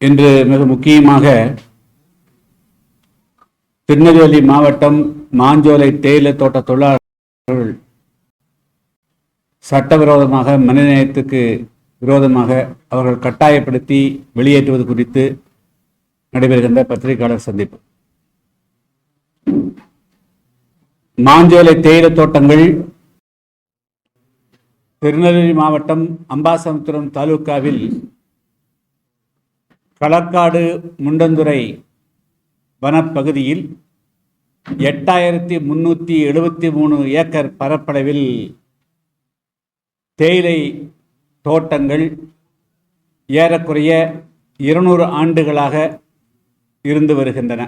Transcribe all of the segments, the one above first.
இன்று மிக முக்கியமாக திருநெல்வேலி மாவட்டம் மாஞ்சோலை தேயிலை தோட்ட தொழிலாளர்கள் சட்டவிரோதமாக மனிதநேயத்துக்கு விரோதமாக அவர்கள் கட்டாயப்படுத்தி வெளியேற்றுவது குறித்து நடைபெறுகின்ற பத்திரிகையாளர் சந்திப்பு. மாஞ்சோலை தேயிலை தோட்டங்கள் திருநெல்வேலி மாவட்டம் அம்பாசமுத்திரம் தாலுக்காவில் களக்காடு முண்டந்துறை வனப்பகுதியில் எட்டாயிரத்தி முன்னூற்றி எழுபத்தி மூணு ஏக்கர் பரப்பளவில் தேயிலை தோட்டங்கள் ஏறக்குறைய இருநூறு ஆண்டுகளாக இருந்து வருகின்றன.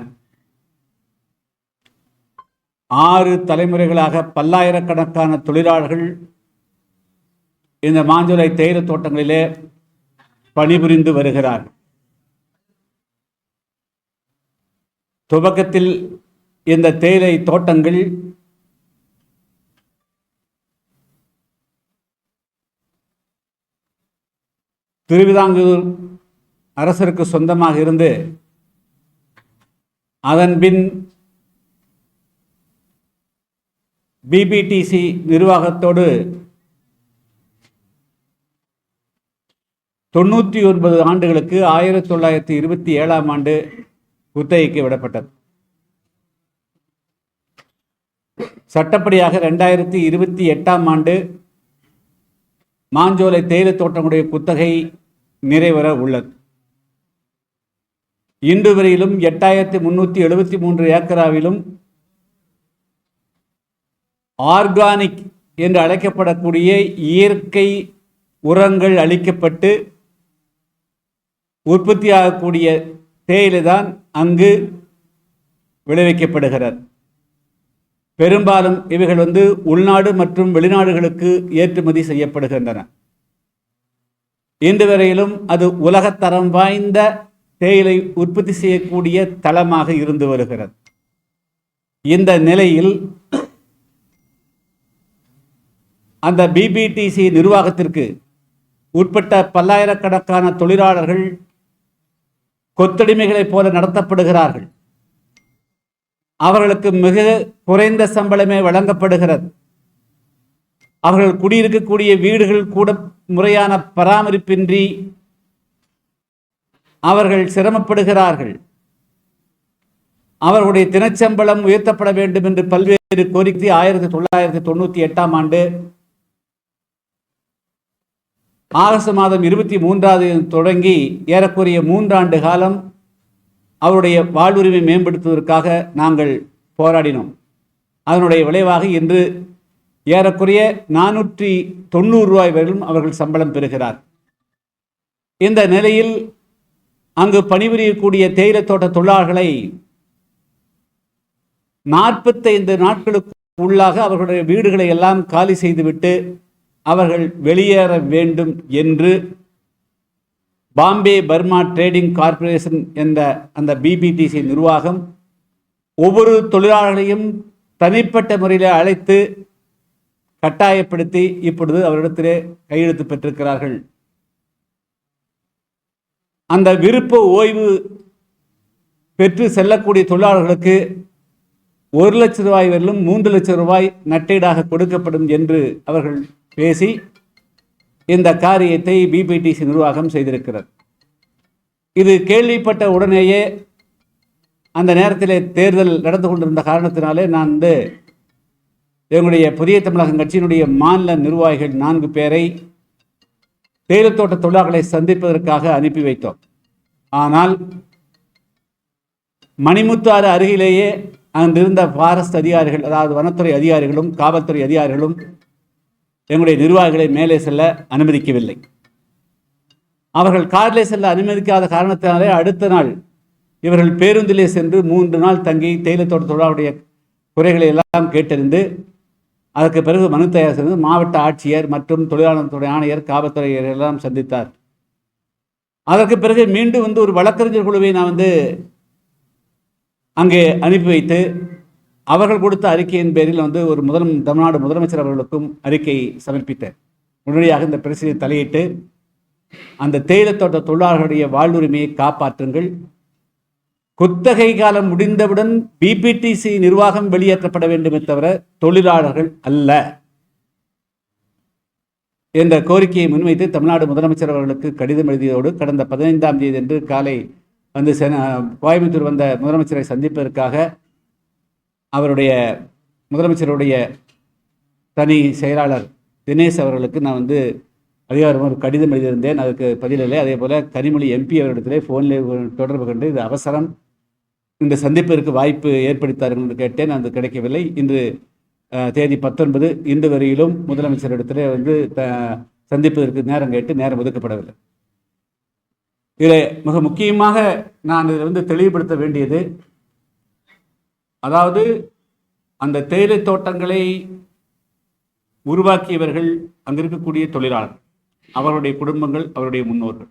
ஆறு தலைமுறைகளாக பல்லாயிரக்கணக்கான தொழிலாளர்கள் இந்த மாஞ்சோலை தேயிலை தோட்டங்களிலே பணிபுரிந்து வருகிறார்கள். துவக்கத்தில் இந்த தேயிலை தோட்டங்கள் திருவிதாங்கூர் அரசருக்கு சொந்தமாக இருந்து அதன்பின் பிபிடிசி நிர்வாகத்தோடு தொண்ணூற்றி ஒன்பது ஆண்டுகளுக்கு ஆயிரத்தி தொள்ளாயிரத்தி இருபத்தி ஏழாம் ஆண்டு குத்தகைக்கு விடப்பட்டது. சட்டப்படியாக ரெண்டாயிரத்தி இருபத்தி எட்டாம் ஆண்டு மாஞ்சோலை தேயிலை தோட்டங்களுடைய குத்தகை நிறைவர உள்ளது. இன்று வரையிலும் எட்டாயிரத்தி முன்னூற்றி எழுபத்தி மூன்று ஏக்கராவிலும் ஆர்கானிக் என்று அழைக்கப்படக்கூடிய இயற்கை உரங்கள் அளிக்கப்பட்டு உற்பத்தியாகக்கூடிய தேயிலை தான் அங்கு விளைவிக்கப்படுகிறது. பெரும்பாலும் இவைகள் வந்து உள்நாடு மற்றும் வெளிநாடுகளுக்கு ஏற்றுமதி செய்யப்படுகின்றன. இன்று வரையிலும் அது உலகத்தரம் வாய்ந்த தேயிலை உற்பத்தி செய்யக்கூடிய தளமாக இருந்து வருகிறது. இந்த நிலையில் அந்த பிபிடிசி நிர்வாகத்திற்கு உட்பட்ட பல்லாயிரக்கணக்கான தொழிலாளர்கள் கொத்தடிமைகளைப் போல நடத்தப்படுகிறார்கள். அவர்களுக்கு மிக குறைந்த சம்பளமே வழங்கப்படுகிறது. அவர்கள் குடியிருக்கக்கூடிய வீடுகள் கூட முறையான பராமரிப்பின்றி அவர்கள் சிரமப்படுகிறார்கள். அவர்களுடைய தினச்சம்பளம் உயர்த்தப்பட வேண்டும் என்று பல்வேறு கோரிக்கை ஆயிரத்தி தொள்ளாயிரத்தி தொண்ணூற்றி எட்டாம் ஆண்டு ஆகஸ்ட் மாதம் இருபத்தி மூன்றாவது தொடங்கி ஏறக்குறைய மூன்றாண்டு காலம் அவருடைய வாழ்வுரிமை மேம்படுத்துவதற்காக நாங்கள் போராடினோம். அதனுடைய விளைவாக இன்று ஏறக்குறைய நானூற்றி தொண்ணூறு ரூபாய் வரையிலும் அவர்கள் சம்பளம் பெறுகிறார். இந்த நிலையில் அங்கு பணிபுரியக்கூடிய தேயிலை தோட்ட தொழிலாளர்களை நாற்பத்தைந்து நாட்களுக்கு உள்ளாக அவர்களுடைய வீடுகளை எல்லாம் காலி செய்துவிட்டு அவர்கள் வெளியேற வேண்டும் என்று பாம்பே பர்மா ட்ரேடிங் கார்ப்பரேஷன் என்ற அந்த பிபிடிசி நிர்வாகம் ஒவ்வொரு தொழிலாளர்களையும் தனிப்பட்ட முறையில் அழைத்து கட்டாயப்படுத்தி இப்பொழுது அவரிடத்திலே கையெழுத்து பெற்றிருக்கிறார்கள். அந்த விருப்ப ஓய்வு பெற்று செல்லக்கூடிய தொழிலாளர்களுக்கு ஒரு லட்சம் ரூபாய் வரையிலும் மூன்று லட்சம் ரூபாய் நட்டீடாக கொடுக்கப்படும் என்று அவர்கள் பேசி இந்த காரியத்தை பிபிடிசி நிர்வாகம் செய்திருக்கிறது. இது கேள்விப்பட்ட உடனேயே அந்த நேரத்தில் தேர்தல் நடந்து கொண்டிருந்த காரணத்தினாலே நான் வந்து எங்களுடைய புதிய தமிழகம் கட்சியினுடைய மாநில நிர்வாகிகள் நான்கு பேரை தேயிலை தோட்ட தொழிலாளர்களை சந்திப்பதற்காக அனுப்பி வைத்தோம். ஆனால் மணிமுத்தாறு அருகிலேயே அங்கிருந்த ஃபாரஸ்ட் அதிகாரிகள் அதாவது வனத்துறை அதிகாரிகளும் காவல்துறை அதிகாரிகளும் எங்களுடைய நிர்வாகிகளை மேலே செல்ல அனுமதிக்கவில்லை. அவர்கள் காரிலே செல்ல அனுமதிக்காத காரணத்தினாலே அடுத்த நாள் இவர்கள் பேருந்திலே சென்று மூன்று நாள் தங்கி தேயிலத்தோட்ட தொழிலாளருடைய குறைகளை எல்லாம் கேட்டறிந்து அதற்கு பிறகு மனு தயார் செய்து மாவட்ட ஆட்சியர் மற்றும் தொழிலாளர்துறை ஆணையர் காவல்துறையர் எல்லாம் சந்தித்தார். அதற்கு பிறகு மீண்டும் வந்து ஒரு வழக்கறிஞர் குழுவை நான் வந்து அங்கே அனுப்பி வைத்து அவர்கள் கொடுத்த அறிக்கையின் பேரில் வந்து ஒரு முதல் தமிழ்நாடு முதலமைச்சர் அவர்களுக்கும் அறிக்கை சமர்ப்பித்தேன். உடனடியாக இந்த பிரச்சனையை தலையிட்டு அந்த தேயிலத்தோட்ட தொழிலாளர்களுடைய வாழ்வுரிமையை காப்பாற்றுங்கள். குத்தகை காலம் முடிந்தவுடன் பிபிடிசி நிர்வாகம் வெளியேற்றப்பட வேண்டுமே தவிர தொழிலாளர்கள் அல்ல. என்ற கோரிக்கையை முன்வைத்து தமிழ்நாடு முதலமைச்சர் அவர்களுக்கு கடிதம் எழுதியதோடு கடந்த பதினைந்தாம் தேதி அன்று காலை வந்து கோயம்புத்தூர் வந்த முதலமைச்சரை சந்திப்பதற்காக அவருடைய முதலமைச்சருடைய தனி செயலாளர் தினேஷ் அவர்களுக்கு நான் வந்து அதிகாரம் ஒரு கடிதம் எழுதியிருந்தேன். அதுக்கு பதிலில்லை அதே போல் கனிமொழி எம்பி அவர்களிடத்திலே ஃபோனில் தொடர்பு கொண்டு இது அவசரம். இந்த சந்திப்பிற்கு வாய்ப்பு ஏற்படுத்தார்கள் என்று கேட்டேன். அது கிடைக்கவில்லை. இன்று தேதி பத்தொன்பது. இன்று வரையிலும் முதலமைச்சரிடத்திலே வந்து த சந்திப்பதற்கு நேரம் கேட்டு நேரம் ஒதுக்கப்படவில்லை. இதில் மிக முக்கியமாக நான் இதில் வந்து தெளிவுபடுத்த வேண்டியது அதாவது அந்த தேயிலை தோட்டங்களை உருவாக்கியவர்கள் அங்கிருக்கக்கூடிய தொழிலாளர்கள். அவருடைய குடும்பங்கள் அவருடைய முன்னோர்கள்.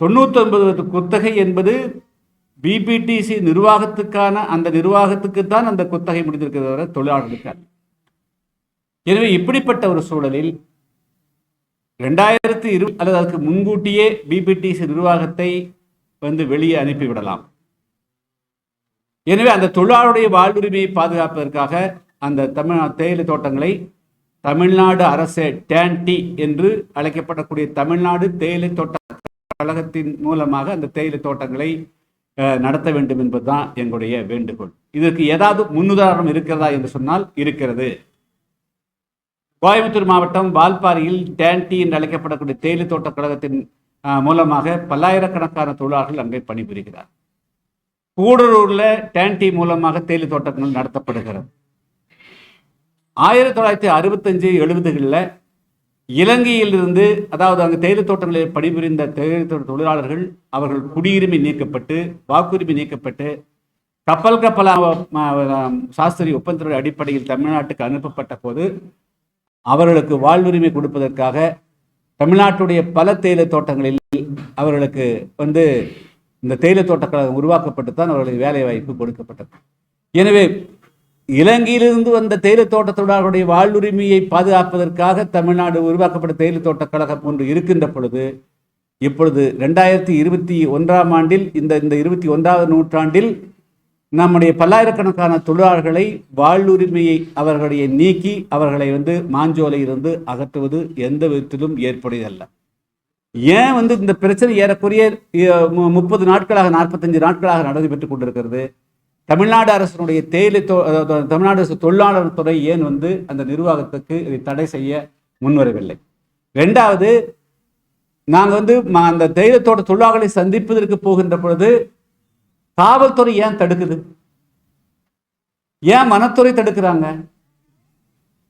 தொண்ணூத்தி ஒன்பது குத்தகை என்பது பிபிடிசி நிர்வாகத்துக்கான அந்த நிர்வாகத்துக்கு தான் அந்த குத்தகை முடிந்திருக்கிறத தவிர தொழிலாளர்களுக்கு எனவே இப்படிப்பட்ட ஒரு சூழலில் ரெண்டாயிரத்தி இரு அல்லது அதுக்கு முன்கூட்டியே பிபிடிசி நிர்வாகத்தை வந்து வெளியே அனுப்பிவிடலாம். எனவே அந்த தொழிலாளருடைய வாழ்வுரிமையை பாதுகாப்பதற்காக அந்த தமிழ் தேயிலை தோட்டங்களை தமிழ்நாடு அரசு டேன்டி என்று அழைக்கப்படக்கூடிய தமிழ்நாடு தேயிலை தோட்ட கழகத்தின் மூலமாக அந்த தேயிலை தோட்டங்களை அஹ், நடத்த வேண்டும் என்பதுதான் எங்களுடைய வேண்டுகோள். இதற்கு ஏதாவது முன்னுதாரணம் இருக்கிறதா என்று சொன்னால் இருக்கிறது. கோயம்புத்தூர் மாவட்டம் வால்பாறையில் டேன்டி என்று அழைக்கப்படக்கூடிய தேயிலை தோட்ட கழகத்தின் மூலமாக பல்லாயிரக்கணக்கான தொழிலாளர்கள் அங்கே பணிபுரிகிறார். கூடலூரில் டேன்டி மூலமாக தேயிலை தோட்டங்கள் நடத்தப்படுகிறது. ஆயிரத்தி தொள்ளாயிரத்தி அறுபத்தஞ்சு எழுபதுகளில் இலங்கையிலிருந்து அதாவது அங்கு தேயிலை தோட்டங்களில் பணிபுரிந்த தேயிலை தோட்ட தொழிலாளர்கள் அவர்கள் குடியுரிமை நீக்கப்பட்டு வாக்குரிமை நீக்கப்பட்டு கப்பல் கப்பலாக சாஸ்திரி ஒப்பந்தத்தின் அடிப்படையில் தமிழ்நாட்டுக்கு அனுப்பப்பட்ட போது அவர்களுக்கு வாழ்வுரிமை கொடுப்பதற்காக தமிழ்நாட்டுடைய பல தேயிலை தோட்டங்களில் அவர்களுக்கு வந்து இந்த தேயிலை தோட்டக்கழகம் உருவாக்கப்பட்டு தான் அவர்களுக்கு வேலை வாய்ப்பு கொடுக்கப்பட்டது. எனவே இலங்கையிலிருந்து வந்த தேயிலை தோட்ட வாழ்வுரிமையை பாதுகாப்பதற்காக தமிழ்நாடு உருவாக்கப்பட்ட தேயிலை தோட்டக்கழகம் ஒன்று இருக்கின்ற பொழுது இப்பொழுது ரெண்டாயிரத்தி இருபத்தி ஒன்றாம் ஆண்டில் இந்த இந்த இருபத்தி ஒன்றாவது நூற்றாண்டில் நம்முடைய பல்லாயிரக்கணக்கான தொழிலாளர்களை வாழ்வுரிமையை அவர்களுடைய நீக்கி அவர்களை வந்து மாஞ்சோலையிலிருந்து அகற்றுவது எந்த விதத்திலும் ஏற்புடையதல்ல. ஏன் வந்து இந்த பிரச்சனை ஏறக்குறைய மு- முப்பது நாட்களாக நாற்பத்தஞ்சு நாட்களாக நடைபெற்றுக் கொண்டிருக்கிறது. தமிழ்நாடு அரசினுடைய தேயிலை தமிழ்நாடு அரசு தொழிலாளர் துறை ஏன் வந்து அந்த நிர்வாகத்துக்கு இதை தடை செய்ய முன்வரவில்லை? ரெண்டாவது நாங்கள் வந்து அந்த தேயிலை தோட்ட தொழிலாளர்களை சந்திப்பதற்கு போகின்ற பொழுது காவல்துறை ஏன் தடுக்குது? ஏன் மனத்துறை தடுக்கிறாங்க?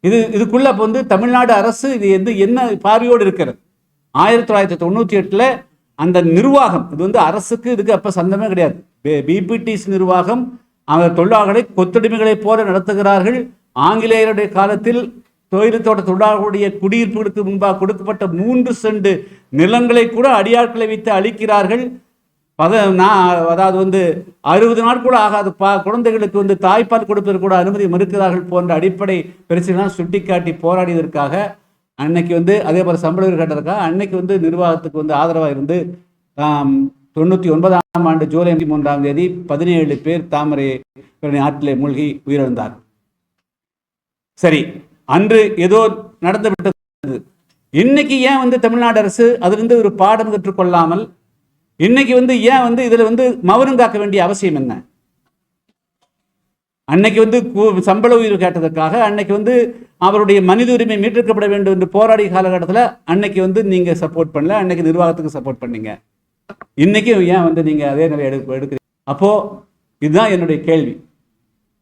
இது இதுக்குள்ள அப்ப வந்து தமிழ்நாடு அரசு இது வந்து என்ன பார்வையோடு இருக்கிறது? ஆயிரத்தி தொள்ளாயிரத்தி தொண்ணூற்றி எட்டில் அந்த நிர்வாகம் இது வந்து அரசுக்கு இதுக்கு அப்போ சந்தமே கிடையாது. பிபிடிஸ் நிர்வாகம் அந்த தொழிலாளர்களை கொத்தடிமைகளைப் போல நடத்துகிறார்கள். ஆங்கிலேயருடைய காலத்தில் தொழில் தோட்ட தொழிலாளர்களுடைய குடியிருப்புகளுக்கு முன்பாக கொடுக்கப்பட்ட மூன்று செண்டு நிலங்களை கூட அடியாட்களை வைத்து அழிக்கிறார்கள். பத நான் அதாவது வந்து அறுபது நாட்கூட ஆகாது. பா குழந்தைகளுக்கு வந்து தாய்ப்பால் கொடுப்பதற்கு கூட அனுமதி மறுக்கிறார்கள் போன்ற அடிப்படை பிரச்சனைலாம் சுட்டிக்காட்டி போராடியதற்காக அன்னைக்கு வந்து அதே போல் சம்பள உயர்வு அன்னைக்கு வந்து நிர்வாகத்துக்கு வந்து ஆதரவாக இருந்து தொண்ணூற்றி ஒன்பதாம் ஆண்டு ஜூலை மூன்றாம் தேதி பதினேழு பேர் தாமரை ஆற்றிலே மூழ்கி உயிரிழந்தார். சரி அன்று ஏதோ நடந்து விட்டது. இன்னைக்கு ஏன் வந்து தமிழ்நாடு அரசு அதிலிருந்து ஒரு பாடம் கற்றுக்கொள்ளாமல் இன்னைக்கு வந்து ஏன் வந்து இதுல வந்து மௌனம் காக்க வேண்டிய அவசியம் என்ன? அன்னைக்கு வந்து சம்பள உயர்வு கேட்டதற்காக அன்னைக்கு வந்து அவருடைய மனித உரிமை மீட்டெடுக்கப்பட வேண்டும் என்று போராடிய காலகட்டத்தில் அன்னைக்கு வந்து நீங்க சப்போர்ட் பண்ணல அன்னைக்கு நிர்வாகத்துக்கு சப்போர்ட் பண்ணீங்க. இன்னைக்கு ஏன் வந்து நீங்க அதே நிலை எடுக்க எடுக்கிறீங்க? அப்போ இதுதான் என்னுடைய கேள்வி.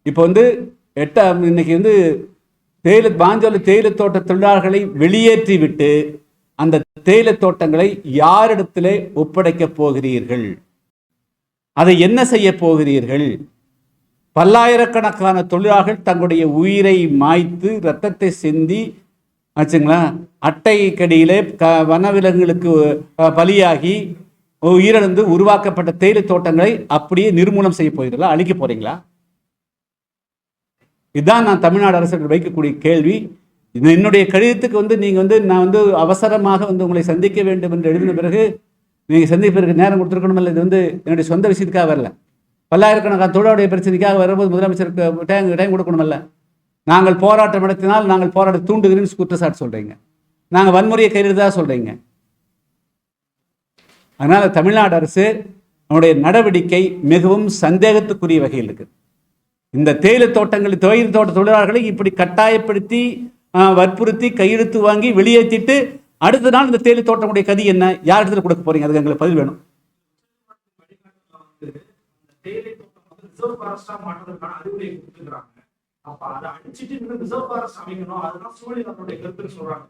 இப்போ வந்து எட்டாம் இன்னைக்கு வந்து தேயிலை பாஞ்சோலை தேயிலை தோட்ட தொழிலாளர்களை வெளியேற்றி விட்டு அந்த தேயிலை தோட்டங்களை யாரிடத்திலே ஒப்படைக்கப் போகிறீர்கள்? அதை என்ன செய்ய போகிறீர்கள்? பல்லாயிரக்கணக்கான தொழிலாளர்கள் தங்களுடைய உயிரை மாய்த்து ரத்தத்தை சிந்தி ஆச்சுங்களா? அட்டை கடியிலே க வனவிலங்குகளுக்கு பலியாகி உயிரிழந்து உருவாக்கப்பட்ட தேயிலை தோட்டங்களை அப்படியே நிர்மூலம் செய்ய போகிறீர்களா? அழிக்க போறீங்களா? இதுதான் நான் தமிழ்நாடு அரசு வைக்கக்கூடிய கேள்வி. என்னுடைய கடிதத்துக்கு வந்து நீங்கள் வந்து நான் வந்து அவசரமாக வந்து உங்களை சந்திக்க வேண்டும் என்று எழுதின பிறகு நீங்கள் சந்திப்பதற்கு நேரம் கொடுத்துருக்கணுமில்ல இது வந்து என்னுடைய சொந்த விஷயத்துக்காக வரல. பல்லாயிரக்கணக்கான தொழிலுடைய பிரச்சனைக்காக வரும்போது முதலமைச்சருக்கு டைம் டைம் கொடுக்கணுமில்ல. நாங்கள் போராட்டம் நடத்தினால் நாங்கள் போராட்ட தூண்டுகிறேன்னு குற்றச்சாட்டு சொல்கிறீங்க நாங்கள் வன்முறையை கையெழுதாக சொல்கிறீங்க அதனால் தமிழ்நாடு அரசு அவனுடைய நடவடிக்கை மிகவும் சந்தேகத்துக்குரிய வகையில் இருக்குது இந்த தேயிலை தோட்டங்களில் தேயிலை தோட்ட தொழிலாளர்களை இப்படி கட்டாயப்படுத்தி வற்புறுத்தி கையெழுத்து வாங்கி வெளியேற்றிட்டு அடுத்த நாள் இந்த தேயிலை தோட்டமுடைய கதி என்ன? யார் இடத்துல கொடுக்க போறீங்க? அதுக்கு எங்களுக்கு பதில் வேணும்.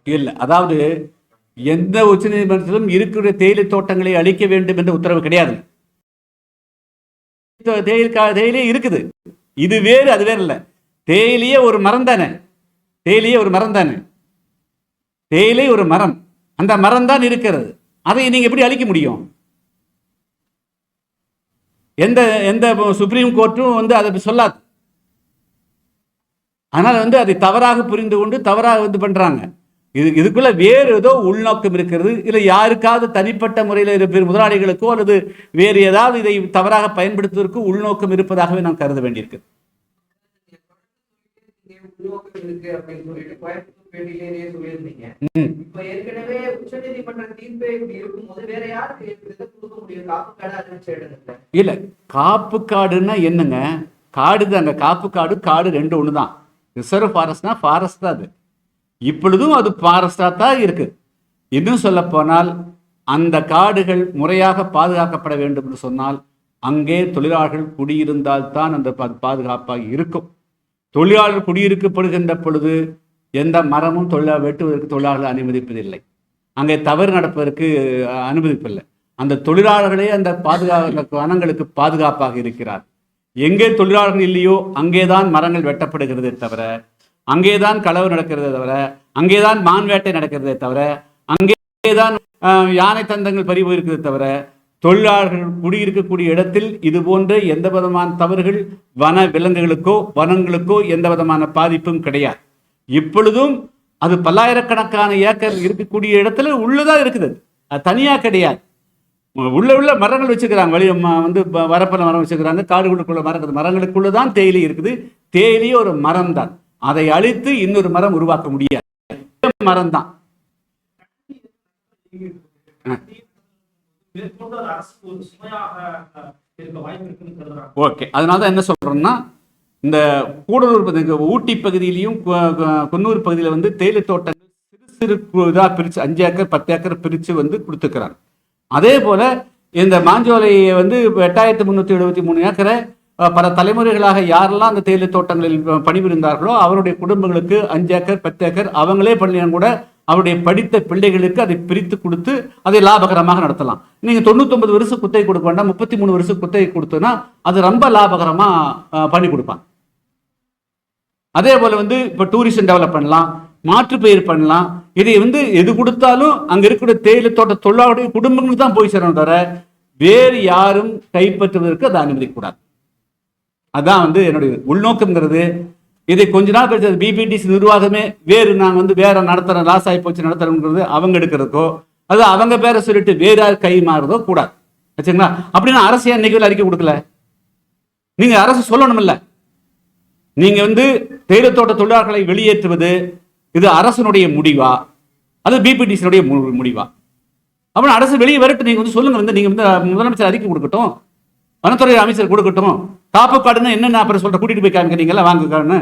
இல்ல இல்லை அதாவது எந்த உச்சநீதிமன்றத்திலும் இருக்கிற தேயிலை தோட்டங்களை அழிக்க வேண்டும் என்ற உத்தரவு கிடையாது. தேயிலை கா- இருக்குது. இது வேறு அது வேறு இல்லை தேயிலையே ஒரு மரம் தானே. தேயிலையே ஒரு மரம் தானே? தேயிலை ஒரு மரம். அந்த மரம் தான் இருக்கிறது. அதை நீங்க எப்படி அழிக்க முடியும்? எந்த எந்த சுப்ரீம் கோர்ட்டும் வந்து அதை சொல்லாது. ஆனால் வந்து அதை தவறாக புரிந்து கொண்டு தவறாக வந்து பண்றாங்க. இது இதுக்குள்ள வேறு ஏதோ உள்நோக்கம் இருக்கிறது. இல்லை யாருக்காவது தனிப்பட்ட முறையில் இருப்பது முதலாளிகளுக்கோ அல்லது வேறு ஏதாவது இதை தவறாக பயன்படுத்துவதற்கு உள்நோக்கம் இருப்பதாகவே நான் கருத வேண்டியிருக்கு இருக்கு அப்படின்னு சொல்லிட்டு கோயம்புத்தூர் சொல்லியிருந்தீங்க. இப்ப ஏற்கனவே உச்சநீதிமன்ற தீர்ப்பே இப்படி இருக்கும்போது வேற யாருக்கு இதை கொடுக்க முடியும்? காப்பு கடை அறிவிச்ச இல்லை காப்பு காடுன்னா என்னங்க? காடு தாங்க. காப்பு காடு காடு ரெண்டு ஒன்று தான் ரிசர்வ் ஃபாரஸ்ட்னா ஃபாரஸ்ட் தான் அது. இப்பொழுதும் அது ஃபாரஸ்டாக தான் இருக்கு. இன்னும் சொல்ல போனால் அந்த காடுகள் முறையாக பாதுகாக்கப்பட வேண்டும் என்று சொன்னால் அங்கே தொழிலாளர்கள் குடியிருந்தால் தான் அந்த பாதுகாப்பாக இருக்கும். தொழிலாளர் குடியிருக்கப்படுகின்ற பொழுது எந்த மரமும் தொழிலாளர் வெட்டுவதற்கு தொழிலாளர்கள் அனுமதிப்பதில்லை. அங்கே தவறு நடப்பதற்கு அனுமதிப்பில்லை. அந்த தொழிலாளர்களே அந்த பாதுகாப்பு வனங்களுக்கு பாதுகாப்பாக இருக்கிறார். எங்கே தொழிலாளர்கள் இல்லையோ அங்கேதான் மரங்கள் வெட்டப்படுகிறதே தவிர அங்கேதான் களவு நடக்கிறதே தவிர அங்கேதான் மான் வேட்டை நடக்கிறதே தவிர அங்கேதான் தான் யானை தந்தங்கள் பறிவு இருக்கிறதே தவிர தொழிலாளர்கள் குடியிருக்கக்கூடிய இடத்தில் இது போன்ற எந்த விதமான தவறுகள் வன விலங்குகளுக்கோ வனங்களுக்கோ எந்த விதமான பாதிப்பும் கிடையாது. இப்பொழுதும் அது பல்லாயிரக்கணக்கான ஏக்கர் இருக்கக்கூடிய இடத்துல உள்ளதா இருக்குது. அது. தனியா கிடையாது. உள்ள உள்ள மரங்கள் வச்சுக்கிறாங்க. வழி வந்து ப- வரப்பில் மரம் வச்சுக்கிறாங்க. காடுகளுக்குள்ள மரம் இருக்குது மரங்களுக்குள்ள தான் தேயிலை இருக்குது. தேயிலையே ஒரு மரம் தான் அதை அழித்து இன்னொரு மரம் உருவாக்க முடியாது. மரம் தான் ஓகே. அதனால தான் என்ன சொல்றோம்னா இந்த கூடலூர் பகுதி, ஊட்டி பகுதியிலையும் குன்னூர் பகுதியில் வந்து தேயிலை தோட்டங்கள் சிறு சிறு இதாக பிரித்து அஞ்சு ஏக்கர் பத்து ஏக்கர் பிரித்து வந்து கொடுத்துக்கிறாங்க. அதே போல் இந்த மாஞ்சோலையை வந்து எட்டாயிரத்தி முந்நூற்றி எழுபத்தி மூணு ஏக்கரை பல தலைமுறைகளாக யாரெல்லாம் அந்த தேயிலை தோட்டங்களில் பணிபுரிந்தார்களோ அவருடைய குடும்பங்களுக்கு அஞ்சு ஏக்கர் பத்து ஏக்கர் அவங்களே பண்ணியும் கூட அவருடைய படித்த பிள்ளைகளுக்கு அதை பிரித்து கொடுத்து அதை லாபகரமாக நடத்தலாம். நீங்க தொண்ணூத்தொன்பது வருஷம் குத்தகை கொடுக்க வேண்டாம் முப்பத்தி மூணு வருஷம் குத்தகை கொடுத்தோன்னா அது ரொம்ப லாபகரமா பண்ணி கொடுப்பாங்க. அதே போல வந்து இப்போ டூரிசம் டெவலப் பண்ணலாம் மாற்றுப்பயிர் பண்ணலாம். இதை வந்து எது கொடுத்தாலும் அங்க இருக்கிற தேயிலை தோட்ட தொழிலாளருடைய குடும்பங்களுக்கு தான் போய் சேரணும் தவிர வேறு யாரும் கைப்பற்றுவதற்கு அதை அனுமதிக்கூடாது அதான் வந்து என்னுடைய உள்நோக்கம்ங்கிறது. இதை கொஞ்ச நாள் கழிச்சு பிபிடிசி நிர்வாகமே வேறு நாங்கள் வந்து வேற நடத்துறோம் லாஸ் ஆகி போச்சு நடத்துறோங்கிறது அவங்க எடுக்கிறதுக்கோ அது அவங்க பேரை சொல்லிட்டு வேற யார் கை மாறுறதோ கூடாது. வச்சுங்களா அப்படின்னா அரசு ஏன் இன்னைக்கு அறிக்கை கொடுக்கல? நீங்க அரசு சொல்லணும்ல நீங்க வந்து தேயிலை தோட்ட தொழிலாளர்களை வெளியேற்றுவது இது அரசனுடைய முடிவா? அது பிபிடிசியுடைய முடிவா? அப்படின்னு அரசு வெளியே வரட்டு நீங்க வந்து சொல்லுங்க வந்து நீங்க வந்து முதலமைச்சர் அறிக்கை கொடுக்கட்டும். வனத்துறை அமைச்சர் கொடுக்கட்டும். காப்பு காடுன்னு என்னென்ன அப்புறம் சொல்ற கூட்டிட்டு போய் காமிக்கிறீங்களா வாங்க காடுன்னு.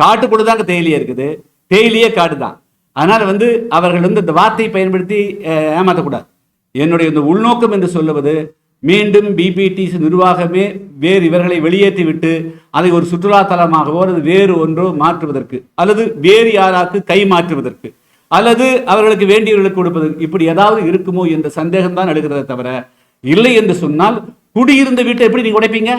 தான் தாங்க தேயிலையே இருக்குது. தேயிலையே காடு தான். அதனால வந்து அவர்கள் வந்து இந்த வார்த்தையை பயன்படுத்தி ஏமாற்றக்கூடாது என்னுடைய இந்த உள்நோக்கம் என்று சொல்லுவது மீண்டும் பிபிடிசி நிர்வாகமே வேறு இவர்களை வெளியேற்றி விட்டு அதை ஒரு சுற்றுலா தலமாகவோ அல்லது வேறு ஒன்றோ மாற்றுவதற்கு அல்லது வேறு யாராக்கு கை மாற்றுவதற்கு அல்லது அவர்களுக்கு வேண்டியவர்களுக்கு கொடுப்பதற்கு இப்படி ஏதாவது இருக்குமோ என்ற சந்தேகம் தான் தவிர இல்லை என்று சொன்னால் குடியிருந்த வீட்டை எப்படி நீங்க உடைப்பீங்க?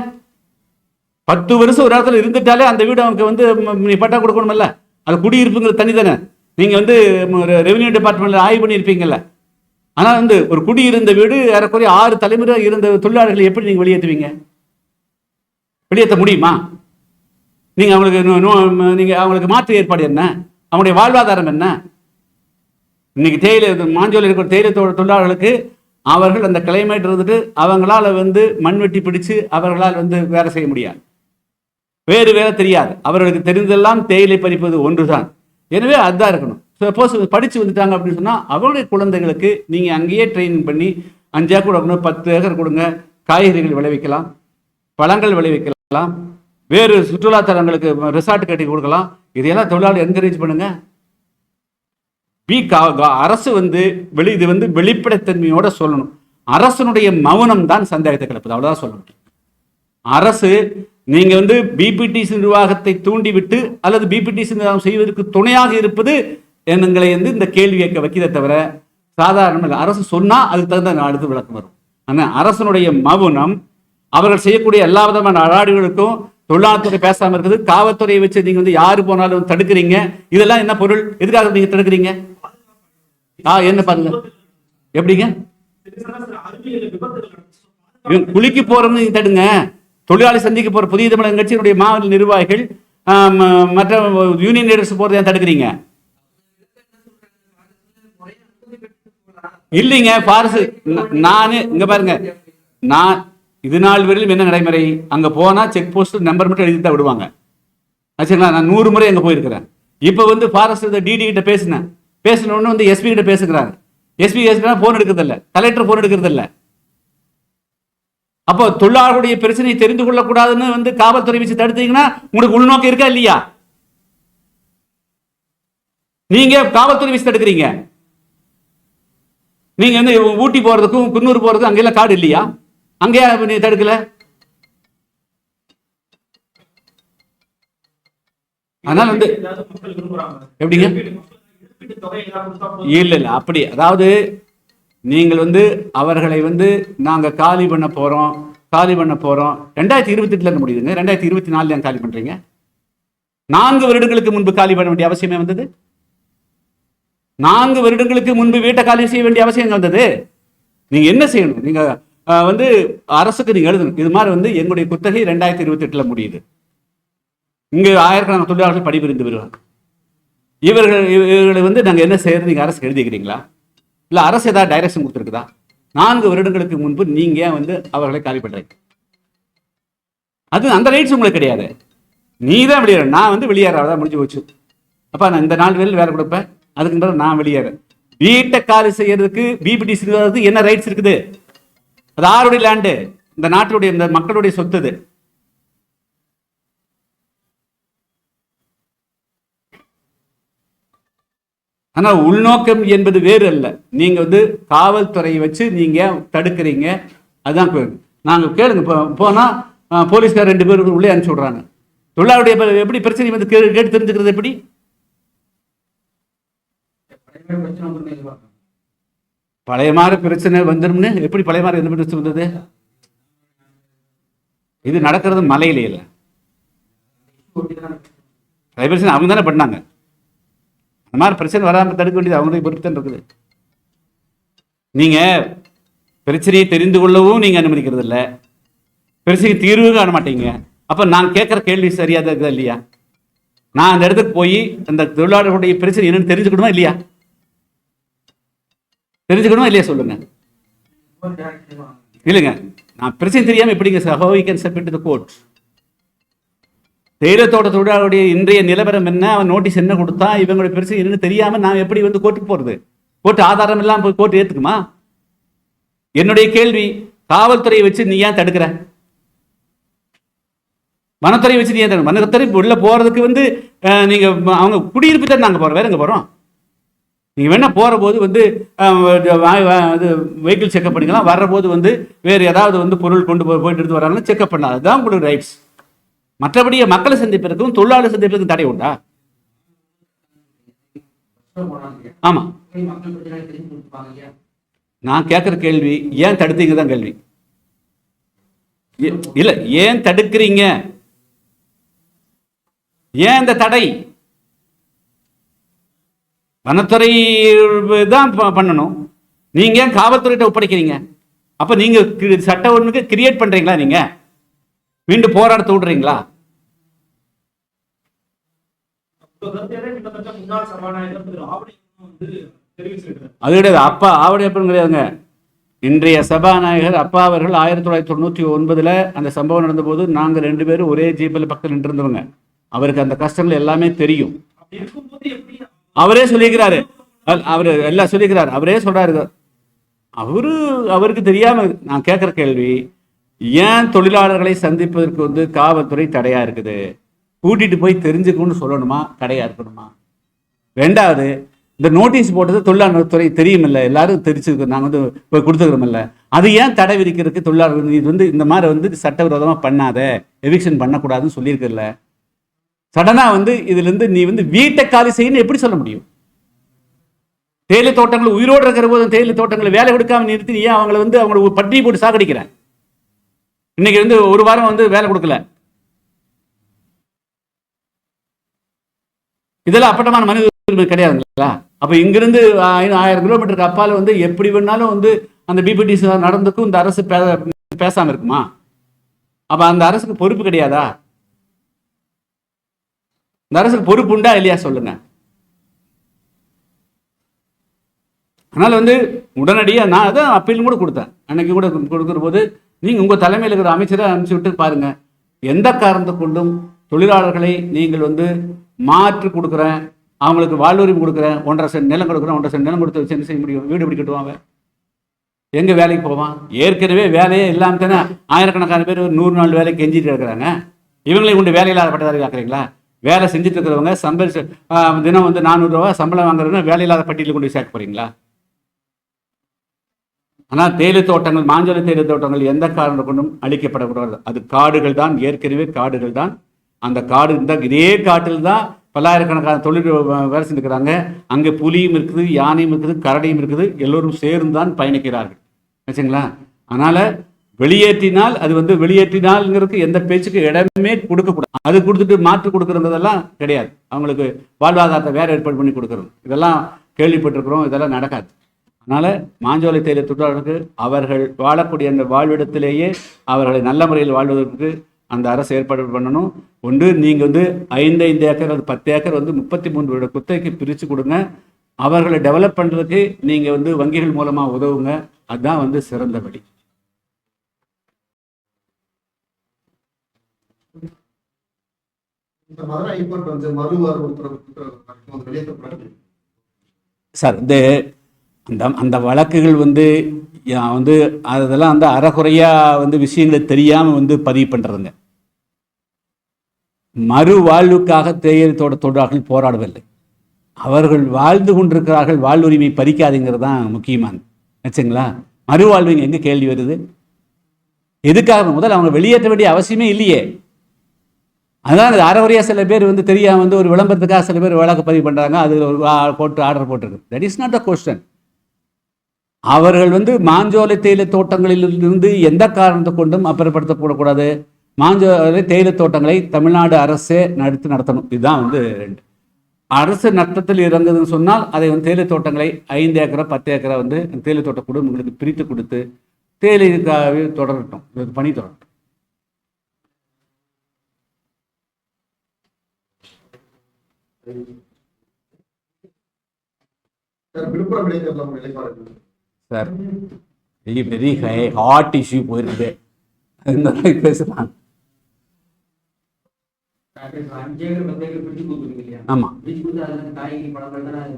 பத்து வருஷம் ஒரு இடத்துல இருந்துட்டாலே அந்த வீடு அவனுக்கு வந்து நீ பட்டா கொடுக்கணும்ல அது குடியிருப்புங்கிறது தனி தானே நீங்க வந்து ரெவென்யூ டிபார்ட்மெண்ட்ல ஆய்வு பண்ணியிருப்பீங்கல்ல. ஆனால் வந்து ஒரு குடியிருந்த வீடு ஏறக்குறைய ஆறு தலைமுறை இருந்த தொழிலாளர்களை எப்படி நீங்க வெளியேற்றுவீங்க? வெளியேற்ற முடியுமா? நீங்க அவங்களுக்கு நீங்கள் நீங்க அவங்களுக்கு மாற்று ஏற்பாடு என்ன? அவனுடைய வாழ்வாதாரம் என்ன? இன்னைக்கு தேயிலை மாஞ்சோலில் இருக்கிற தேயிலை தொழிலாளர்களுக்கு அவர்கள் அந்த கிளைமேட் இருந்துட்டு அவங்களால வந்து மண்வெட்டி பிடிச்சு அவர்களால் வந்து வேலை செய்ய முடியாது. வேறு வேலை தெரியாது. அவர்களுக்கு தெரிந்தெல்லாம் தேயிலை பறிப்பது ஒன்றுதான். எனவே அதுதான் இருக்கணும். சப்போஸ் படிச்சு வந்துட்டாங்க அப்படின்னு சொன்னால் அவருடைய குழந்தைகளுக்கு நீங்க அங்கேயே ட்ரைனிங் பண்ணி அஞ்சு ஏக்கர் கொடுக்கணும் பத்து ஏக்கர் கொடுங்க காய்கறிகள் விளைவிக்கலாம் பழங்கள் விளைவிக்கலாம் வேறு சுற்றுலாத்தலங்களுக்கு ரிசார்ட் கட்டி கொடுக்கலாம். இதையெல்லாம் தொழிலாளர் என்கரேஜ் பண்ணுங்க. பி அரசு வந்து வெளி இது வந்து வெளிப்படைத்தன்மையோட சொல்லணும். அரசனுடைய மௌனம் தான் சந்தேகத்தை கிளப்புது. அவ்வளோதான் சொல்ல முடியும் அரசு நீங்க வந்து பிபிடிசி நிர்வாகத்தை தூண்டிவிட்டு அல்லது பிபிடிசி நிர்வாகம் செய்வதற்கு துணையாக இருப்பது எங்களை வந்து இந்த கேள்வி கேட்க வைக்கிறத தவிர சாதாரண அரசு சொன்னா அதுக்கு தகுந்த அடுத்து விளக்கம் வரும். ஆனால் அரசனுடைய மௌனம் அவர்கள் செய்யக்கூடிய எல்லா விதமான அடாடுகளுக்கும் தொழிலாளத்துறை பேசாம இருக்குது காவல்துறையை வச்சு நீங்க வந்து யாரு போனாலும் தடுக்கிறீங்க. இதெல்லாம் என்ன பொருள்? எதுக்காக நீங்க தடுக்கிறீங்க? ஆ என்ன பாருங்க. எப்படிங்க? அறிவியல் இவங்க போறோம்னு நீங்க தடுங்க. தொழிலாளி சந்திக்க போற புதிய தமிழக கட்சியினுடைய மாவட்ட நிர்வாகிகள் மற்ற யூனியன் லீடர்ஸ் போறதை ஏன் தடுக்கிறீங்க? இல்லைங்க பாரசு நானு இங்க பாருங்க. நான் இது நாள் வரையிலும் என்ன நடைமுறை? அங்க போனா செக் போஸ்ட் நம்பர் மட்டும் எழுதி தான் விடுவாங்க. ஆச்சுங்களா? நான் நூறு முறை அங்க போயிருக்கிறேன். இப்போ வந்து ஃபாரஸ்ட் டிடி கிட்ட பேசினேன். பேசின உடனே வந்து எஸ்பி கிட்ட பேசுகிறாங்க எஸ்பி பேசுகிறா போன் எடுக்கிறதில்ல. கலெக்டர் போன் எடுக்கிறதில்ல. அப்போ தொழிலாளர்களுடைய பிரச்சனையை தெரிந்து கொள்ளக்கூடாதுன்னு வந்து காவல்துறை வச்சு தடுத்தீங்கன்னா உங்களுக்கு உள்நோக்கம் இருக்கா இல்லையா? நீங்க காவல்துறை வச்சு தடுக்கிறீங்க. நீங்க வந்து ஊட்டி போறதுக்கும் குன்னூர் போறதுக்கும் அங்கெல்லாம் காடு இல்லையா? அங்கேயா நீ தடுக்கல அதனால வந்து எப்படிங்க? இல்ல இல்ல அப்படி அதாவது நீங்கள் வந்து அவர்களை வந்து நாங்க காலி பண்ண போறோம் காலி பண்ண போறோம். ரெண்டாயிரத்தி இருபத்தி எட்டுல முடியுதுங்க. ரெண்டாயிரத்தி இருபத்தி நாலுல காலி பண்றீங்க? நான்கு வருடங்களுக்கு முன்பு காலி பண்ண வேண்டிய அவசியமே வந்தது? நான்கு வருடங்களுக்கு முன்பு வீட்டை காலி செய்ய வேண்டிய அவசியம் வந்தது? நீங்க என்ன செய்யணும்? நீங்க வந்து அரசுக்கு நீங்க எழுதணும். இது மாதிரி வந்து எங்களுடைய குத்தகை ரெண்டாயிரத்தி இருபத்தி எட்டுல முடியுது. இங்க ஆயிரக்கணக்கான தொழிலாளர்கள் பணிபுரிந்து வருவாங்க. இவர்கள் இவர்களை வந்து நாங்க என்ன செய்யறது? நீங்க அரசுக்கு எழுதிக்கிறீங்களா? இல்ல அரசு ஏதாவது டைரக்ஷன் கொடுத்துருக்குதா? நான்கு வருடங்களுக்கு முன்பு நீங்க ஏன் வந்து அவர்களை காலி பண்றீங்க? அது அந்த ரைட்ஸ் உங்களுக்கு கிடையாது. நீ தான் வெளியேற நான் வந்து வெளியேறாதான் முடிஞ்சு போச்சு. அப்பா நான் இந்த நாலு பேரில் வேலை கொடுப்பேன். அதுக்கு நான் வெளியேறேன். வீட்டை காலி செய்யறதுக்கு பிபிடி என்ன ரைட்ஸ் இருக்குது? அது ஆருடைய லேண்டு இந்த நாட்டுடைய இந்த மக்களுடைய சொத்து இது. ஆனால் உள்நோக்கம் என்பது வேறு அல்ல. நீங்க வந்து காவல்துறையை வச்சு நீங்க தடுக்கிறீங்க? அதுதான் நாங்கள் நாங்க கேளுங்க. இப்போ- போனா போலீஸ்கார் ரெண்டு பேர் உள்ளே அனுப்பிச்சு விடுறாங்க. தொழிலாளருடைய எப்படி பிரச்சனை வந்து கேட்டு தெரிஞ்சுக்கிறது எப்படி? பழைய மாதிரி பிரச்சனை வந்துடும்னு எப்படி பழைய மாதிரி எந்த பிரச்சனை வந்தது? இது நடக்கிறது மலையில இல்லை பழைய பிரச்சனை அவங்க தானே பண்ணாங்க. அந்த மாதிரி பிரச்சனை வராமல் தடுக்க வேண்டியது அவங்களுக்கு பொறுப்பு தான் இருக்குது. நீங்க பிரச்சனையை தெரிந்து கொள்ளவும் நீங்க அனுமதிக்கிறது இல்லை. பிரச்சனைக்கு தீர்வு காண மாட்டீங்க. அப்ப நான் கேட்கிற கேள்வி சரியாக தான் இருக்குதா இல்லையா? நான் அந்த இடத்துக்கு போய் அந்த தொழிலாளர்களுடைய பிரச்சனை என்னன்னு தெரிஞ்சுக்கணுமா இல்லையா? தெரிஞ்சுக்கணுமா இல்லையா சொல்லுங்க? இல்லைங்க. நான் பிரச்சனை தெரியாம எப்படிங்க sir how can submit to court தேயிலத்தோட்ட தொழிலாளருடைய இன்றைய நிலவரம் என்ன? அவன் நோட்டீஸ் என்ன கொடுத்தா? இவங்களுடைய பிரச்சனை என்னன்னு தெரியாம நான் எப்படி வந்து கோர்ட்டுக்கு போறது? கோர்ட் ஆதாரம் இல்லாம போய் கோர்ட் ஏத்துக்குமா? என்னுடைய கேள்வி காவல்துறையை வச்சு நீ ஏன் தடுக்கிற? வனத்துறையை வச்சு நீ ஏன் தடுக்க வனத்துறை உள்ள போறதுக்கு வந்து நீங்க அவங்க குடியிருப்பு தான் நாங்க போறோம். வேற எங்க போறோம்? நீங்கள் வேணா போகிறபோது போது வந்து இது வெஹிக்கிள் செக்அப் பண்ணிக்கலாம். வர்ற போது வந்து வேறு ஏதாவது வந்து பொருள் கொண்டு போய் போயிட்டு எடுத்து வராங்கன்னா செக்அப் பண்ணலாம். அதுதான் உங்களுக்கு ரைட்ஸ் மற்றபடி மக்களை சந்திப்பதற்கும் தொழிலாளர் சந்திப்பதற்கும் தடை உண்டா? ஆமா. நான் கேட்கிற கேள்வி ஏன் தடுத்தீங்க தான் கேள்வி. இல்லை ஏன் தடுக்கிறீங்க? ஏன் இந்த தடை? வனத்துறை தான் ப- பண்ணணும். நீங்க ஏன் காவல்துறையிட்ட ஒப்படைக்கிறீங்க. அப்ப நீங்க சட்ட ஒண்ணுக்கு கிரியேட் பண்றீங்களா நீங்க? மீண்டும் போராட விடுறீங்களா? அது கிடையாது. அப்பா ஆவடி அப்பன் கிடையாதுங்க. இன்றைய சபாநாயகர் அப்பா அவர்கள் ஆயிரத்தி தொள்ளாயிரத்தி தொண்ணூற்றி ஒன்பதில் அந்த சம்பவம் நடந்தபோது நாங்கள் ரெண்டு பேரும் ஒரே ஜீப்பில் பக்கத்தில் நின்றிருந்தவங்க. அவருக்கு அந்த கஷ்டங்கள் எல்லாமே தெரியும். இருக்கும்போது எப்படி அவரே சொல்லிக்கிறாரு. அவர் எல்லாம் சொல்லிக்கிறார். அவரே சொல்றாரு. அவரு அவருக்கு தெரியாம நான் கேட்குற கேள்வி ஏன் தொழிலாளர்களை சந்திப்பதற்கு வந்து காவல்துறை தடையா இருக்குது? கூட்டிட்டு போய் தெரிஞ்சுக்கணும்னு சொல்லணுமா? தடையா இருக்கணுமா? ரெண்டாவது இந்த நோட்டீஸ் போட்டது தொழிலாளர் துறை தெரியுமில்ல. எல்லாரும் தெரிஞ்சுக்க நாங்கள் வந்து போய் கொடுத்துக்கிறோமில்ல. அது ஏன் தடை விதிக்கிறதுக்கு தொழிலாளர்கள் இது வந்து இந்த மாதிரி வந்து சட்டவிரோதமாக பண்ணாத எவிக்ஷன் பண்ணக்கூடாதுன்னு சொல்லியிருக்கல சடனாக வந்து இதுலேருந்து நீ வந்து வீட்டை காலி செய்யணும்னு எப்படி சொல்ல முடியும்? தேயிலை தோட்டங்கள் உயிரோடு இருக்கிற போது தேயிலை தோட்டங்களை வேலை கொடுக்காம நிறுத்தி நீ ஏன் அவங்களை வந்து அவங்கள பட்டி போட்டு சாகடிக்கிறேன் இன்னைக்கு வந்து ஒரு வாரம் வந்து வேலை கொடுக்கல. இதெல்லாம் அப்பட்டமான மனித உரிமை கிடையாதுங்களா? அப்போ இங்கிருந்து ஆயிரம் ஆயிரம் கிலோமீட்டருக்கு அப்பால வந்து எப்படி வேணாலும் வந்து அந்த பிபிடிசி நடந்துக்கும் இந்த அரசு பேசாமல் இருக்குமா? அப்போ அந்த அரசுக்கு பொறுப்பு கிடையாதா? இந்த அரசுக்கு பொறுப்பு உண்டா இல்லையா சொல்லுங்க. அதனால வந்து உடனடியாக நான் அதான் அப்பீல் கூட கொடுத்தேன். அன்னைக்கு கூட கொடுக்குற போது நீங்கள் உங்கள் தலைமையில் இருக்கிற அமைச்சரை அனுப்பிச்சு விட்டு பாருங்க. எந்த காரணத்தை கொண்டும் தொழிலாளர்களை நீங்கள் வந்து மாற்றி கொடுக்குறேன். அவங்களுக்கு வாழ்வுரிமை கொடுக்குறேன். ஒன்றரை சென்ட் நிலம் கொடுக்குறேன். ஒன்றரை சென்ட் நிலம் கொடுத்து வச்சு என்ன செய்ய முடியும்? வீடு எப்படி கட்டுவாங்க. எங்கே வேலைக்கு போவான்? ஏற்கனவே வேலையே இல்லாமல் தானே ஆயிரக்கணக்கான பேர் ஒரு நூறு நாள் வேலைக்கு கெஞ்சிட்டு இருக்கிறாங்க. இவங்களை கொண்டு வேலையில்லாத பட்டதாரி ஆக்குறீங்களா வேலை செஞ்சுட்டு இருக்கிறவங்க சம்பள தினம் வந்து நானூறுரூவா சம்பளம் வாங்குறவங்க வேலையில்லாத பட்டியலில் கொண்டு சேர்க்க போறீங்களா? ஆனால் தேயிலை தோட்டங்கள் மாஞ்சோலை தேயிலை தோட்டங்கள் எந்த காரணம் கொண்டும் அழிக்கப்படக்கூடாது. அது காடுகள் தான் ஏற்கனவே காடுகள் தான். அந்த காடு இந்த இதே காட்டில் தான் பல்லாயிரக்கணக்கான தொழில் வேலை செஞ்சுக்கிறாங்க. அங்கே புலியும் இருக்குது யானையும் இருக்குது கரடியும் இருக்குது. எல்லோரும் சேர்ந்து தான் பயணிக்கிறார்கள். வச்சுங்களா அதனால் வெளியேற்றினால் அது வந்து வெளியேற்றினால்ங்கிறதுக்கு எந்த பேச்சுக்கு இடமே கொடுக்கக்கூடாது. அது கொடுத்துட்டு மாற்று கொடுக்குறதெல்லாம் கிடையாது. அவங்களுக்கு வாழ்வாதாரத்தை வேற ஏற்பாடு பண்ணி கொடுக்குறோம் இதெல்லாம் கேள்விப்பட்டிருக்கிறோம். இதெல்லாம் நடக்காது. அதனால மாஞ்சோலை தேயிலை தொழிலாளர்களுக்கு அவர்கள் வாழக்கூடிய அந்த வாழ்விடத்திலேயே அவர்களை நல்ல முறையில் வாழ்வதற்கு அந்த அரசு ஏற்பாடு பண்ணணும். ஒன்று நீங்கள் வந்து ஐந்து ஐந்து ஏக்கர் அது பத்து ஏக்கர் வந்து முப்பத்தி மூன்று வருட குத்தகைக்கு பிரித்து கொடுங்க. அவர்களை டெவலப் பண்ணுறதுக்கு நீங்கள் வந்து வங்கிகள் மூலமாக உதவுங்க. அதுதான் வந்து சிறந்த வழி. இந்த மதுரை ஹைகோர்ட் வந்து மறுவார் உத்தரவு வெளியேற்றப்படாது சார் இந்த அந்த அந்த வழக்குகள் வந்து வந்து அதெல்லாம் வந்து அறகுறையாக வந்து விஷயங்களை தெரியாமல் வந்து பதிவு பண்ணுறதுங்க மறுவாழ்வுக்காக வாழ்வுக்காக தோட்ட தொழிலாளர்கள் போராடவில்லை. அவர்கள் வாழ்ந்து கொண்டிருக்கிறார்கள் வாழ்வுரிமை பறிக்காதுங்கிறது தான் முக்கியமானது. வச்சுங்களா மறுவாழ்வு எங்கே கேள்வி வருது? எதுக்காக? முதல்ல அவங்க வெளியேற்ற வேண்டிய அவசியமே இல்லையே. அதான் அது அறவரையாக சில பேர் வந்து தெரியாமல் வந்து ஒரு விளம்பரத்துக்காக சில பேர் வழக்கு பதிவு பண்ணுறாங்க அது ஒரு போட்டு ஆர்டர் போட்டிருக்கு. That is not a question அவர்கள் வந்து மாஞ்சோலை தேயிலை தோட்டங்களிலிருந்து எந்த காரணத்தை கொண்டும் அப்புறப்படுத்தப்படக்கூடாது. மாஞ்சோலை தேயிலை தோட்டங்களை தமிழ்நாடு அரசே நடத்தி நடத்தணும். இதுதான் வந்து ரெண்டு. அரசு நட்டத்தில் இறங்குதுன்னு சொன்னால் அதை வந்து தேயிலை தோட்டங்களை ஐந்து ஏக்கரை பத்து ஏக்கரை வந்து தேயிலை தோட்ட குடும்பங்களுக்கு பிரித்து கொடுத்து தேயிலை தொடரட்டும். பணி தொடரட்டும் சார் விழுப்புரம் இடைத்தேர்தல் உங்க நிலைப்பாடு என்ன? Sir very very high hot issue போயிருக்குது இந்த மாதிரி பேசலாம் அஞ்சு ஏக்கர் பத்து ஏக்கர் பிரிச்சு கொடுக்குறீங்க இல்லையா பிரிச்சு கொடுத்து அதுல காய்கறி பழங்கள் தானே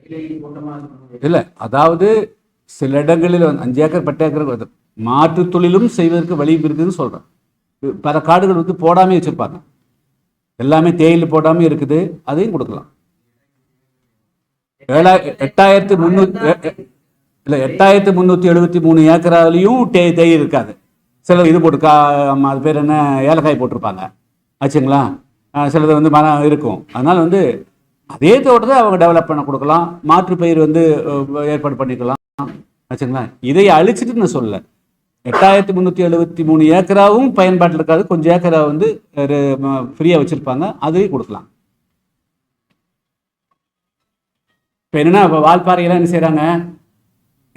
இலை கூட்டமா இருக்கணும் இல்லை அதாவது சில இடங்களில் வந்து அஞ்சு ஏக்கர் பத்து ஏக்கர் வருது மாற்றுத் தொழிலும் செய்வதற்கு வழி இருக்குதுன்னு சொல்கிறேன் பல காடுகள் வந்து போடாமே வச்சுருப்பாங்க. எல்லாமே தேயிலை போடாமல் இருக்குது அதையும் கொடுக்கலாம். ஏழா எட்டாயிரத்து முந்நூற்றி இல்லை எட்டாயிரத்து முந்நூற்றி எழுபத்தி மூணு ஏக்கராலையும் தே தேய் இருக்காது. சில இது போட்டு கா அது பேர் என்ன ஏலக்காய் போட்டிருப்பாங்க. ஆச்சுங்களா? சிலது வந்து மரம் இருக்கும். அதனால் வந்து அதே தோட்டத்தை அவங்க டெவலப் பண்ண கொடுக்கலாம். மாற்றுப்பயிர் வந்து ஏற்பாடு பண்ணிக்கலாம். ஆச்சுங்களா? இதை அழிச்சிட்டு நான் சொல்லலை. எட்டாயிரத்தி முந்நூற்றி எழுபத்தி மூணு ஏக்கராவும் பயன்பாட்டில் இருக்காது கொஞ்சம் ஏக்கரா வந்து ஃப்ரீயாக வச்சுருப்பாங்க. அதையும் கொடுக்கலாம். இப்போ என்னென்னா இப்போ வால்பாறையெல்லாம் என்ன செய்கிறாங்க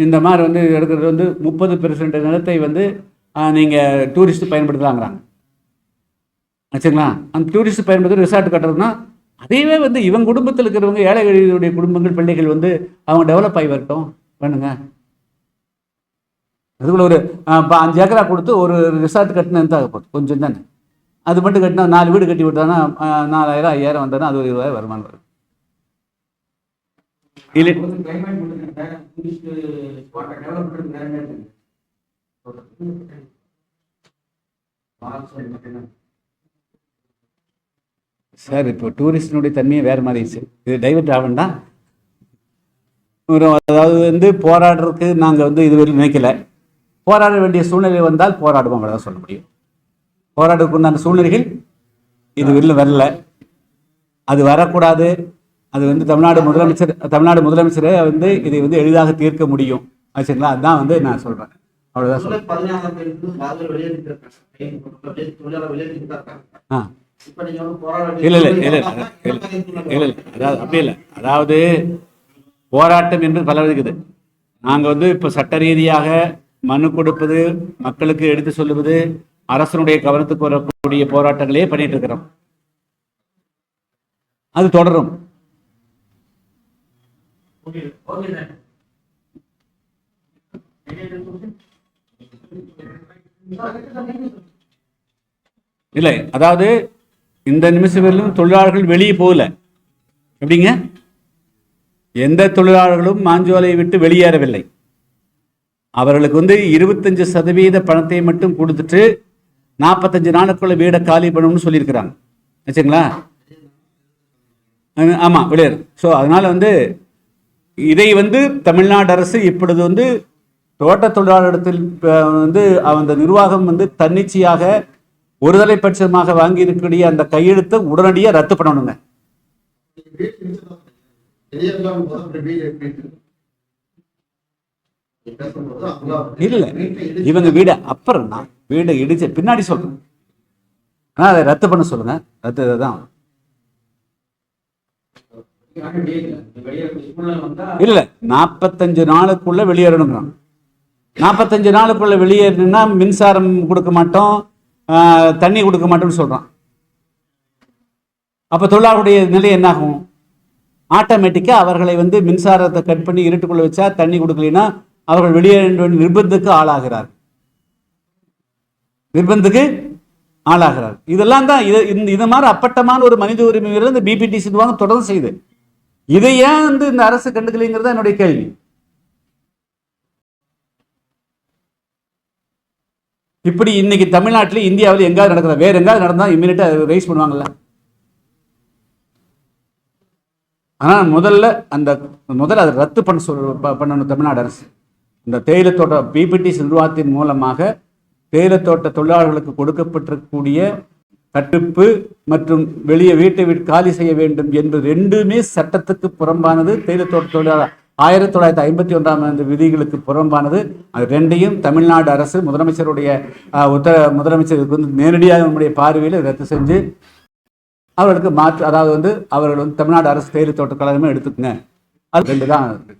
இந்த மாதிரி வந்து எடுக்கிறது வந்து முப்பது பெர்சன்ட் நிலத்தை வந்து நீங்கள் டூரிஸ்ட் பயன்படுத்தலாங்கிறாங்க. வச்சுங்களா அந்த டூரிஸ்ட் பயன்படுத்தி ரிசார்ட் கட்டுறதுனா அதையவே வந்து இவங்க குடும்பத்தில் இருக்கிறவங்க ஏழைகளுடைய குடும்பங்கள் பிள்ளைகள் வந்து அவங்க டெவலப் ஆகி வரட்டும். பண்ணுங்க. அதுக்குள்ள ஒரு அஞ்சு ஏக்கரா கொடுத்து ஒரு ரிசார்ட் கட்டினா போகுது? கொஞ்சம் தானே. அது மட்டும் கட்டினா நாலு வீடு கட்டி விட்டானா நாலாயிரம் ஐயாயிரம் வந்தானா அது ஒரு இருபதாயிரம் வருமானம் வரும். சார் இப்போ டூரிஸ்டினுடைய தன்மையே வேறு மாதிரி இருந்துச்சு இது டைவர்ட் ஆகண்டா அதாவது வந்து போராடுறதுக்கு நாங்கள் வந்து இதுவரை நினைக்கல. போராட வேண்டிய சூழ்நிலை வந்தால் போராடுவோம் அவ்வளோதான் சொல்ல முடியும். போராடுறதுக்குண்டான சூழ்நிலைகள் இது வெளில வரல. அது வரக்கூடாது. அது வந்து தமிழ்நாடு முதலமைச்சர் தமிழ்நாடு முதலமைச்சரை வந்து இதை வந்து எளிதாக தீர்க்க முடியும். ஆச்சுங்களா அதுதான் வந்து நான் சொல்கிறேன் அவ்வளோதான் இருக்காங்க. ஆ. இல்ல இல்ல இல்ல இல்ல இல்ல அதாவது அப்படி இல்லை. அதாவது போராட்டம் என்று பல இருக்குது நாங்கள் வந்து இப்போ சட்ட ரீதியாக மனு கொடுப்பது மக்களுக்கு எடுத்து சொல்லுவது அரசனுடைய கவனத்துக்கு வரக்கூடிய போராட்டங்களே பண்ணிட்டு இருக்கிறோம். அது தொடரும். இல்லை அதாவது இந்த நிமிஷம் தொழிலாளர்கள் வெளியே போகல. எப்படிங்க? எந்த தொழிலாளர்களும் மாஞ்சோலையை விட்டு வெளியேறவில்லை. அவர்களுக்கு வந்து இருபத்தஞ்சு சதவீத பணத்தை மட்டும் கொடுத்துட்டு நாற்பத்தஞ்சு நாளுக்குள்ள வீடை காலி பண்ணணும்னு சொல்லியிருக்கிறாங்க. வச்சுங்களா ஆமாம் வெளியேறும் ஸோ அதனால் வந்து இதை வந்து தமிழ்நாடு அரசு இப்பொழுது வந்து தோட்ட தொழிலாளத்தில் வந்து அந்த நிர்வாகம் வந்து தன்னிச்சையாக ஒருதலை பட்சமாக வாங்கி இருக்கக்கூடிய அந்த கையெழுத்தை உடனடியாக ரத்து பண்ணணுங்க வெளியேறலாம் போது அப்படி வீடு எடுத்துட்டு பேசும்போது அவங்க இல்ல இவங்க வீடு அப்புறம் தான் வீடை இடிச்ச பின்னாடி சொல்றேன் ஆனா அதை ரத்து பண்ண சொல்லுங்க. ரத்து தான். இல்ல நாற்பத்தஞ்சு நாளுக்குள்ள வெளியேறணுங்கிறான் நாற்பத்தஞ்சு நாளுக்குள்ள வெளியேறணும்னா மின்சாரம் கொடுக்க மாட்டோம் தண்ணி கொடுக்க மாட்டோம்னு சொல்றான். அப்ப தொழிலாளருடைய நிலை என்னாகும்? ஆட்டோமேட்டிக்கா அவர்களை வந்து மின்சாரத்தை கட் பண்ணி இருட்டுக்குள்ள வச்சா தண்ணி கொடுக்கலைன்னா அவர்கள் வெளியேற வேண்டிய நிர்பந்தத்துக்கு ஆளாகிறார் நிர்பந்தத்துக்கு ஆளாகிறார் இதெல்லாம் தான் இது இந்த இது மாதிரி அப்பட்டமான ஒரு மனித உரிமை மீறல் இந்த பிபிடி சிந்துவாங்க தொடர்ந்து செய்யுது இதை ஏன் வந்து இந்த அரசு கண்டுக்கலைங்கிறது தான் என்னுடைய கேள்வி. இப்படி இன்னைக்கு தமிழ்நாட்டில் இந்தியாவில் எங்காவது நடக்கிற வேற எங்காவது நடந்தால் இம்மீடியட்டா ரைஸ் பண்ணுவாங்கல்ல? ஆனால் முதல்ல அந்த முதல்ல அதை ரத்து பண்ண சொல் பண்ணணும் தமிழ்நாடு அரசு. இந்த தேயிலை தோட்ட பிபிடி நிர்வாகத்தின் மூலமாக தேயிலை தோட்ட தொழிலாளர்களுக்கு கொடுக்கப்பட்டிருக்கக்கூடிய கட்டுப்பு மற்றும் வெளியே வீட்டை விட்டு காலி செய்ய வேண்டும் என்பது ரெண்டுமே சட்டத்துக்கு புறம்பானது. தேயிலத்தோட்ட தொழிலாளர் ஆயிரத்தி தொள்ளாயிரத்தி ஐம்பத்தி ஒன்றாம் ஆண்டு விதிகளுக்கு புறம்பானது. அது ரெண்டையும் தமிழ்நாடு அரசு முதலமைச்சருடைய உத்தர முதலமைச்சருக்கு வந்து நேரடியாக நம்முடைய பார்வையில் ரத்து செஞ்சு அவர்களுக்கு மாற்று அதாவது வந்து அவர்கள் வந்து தமிழ்நாடு அரசு தேயிலை தோட்ட எடுத்துக்கங்க. அது ரெண்டு தான் இருக்கு.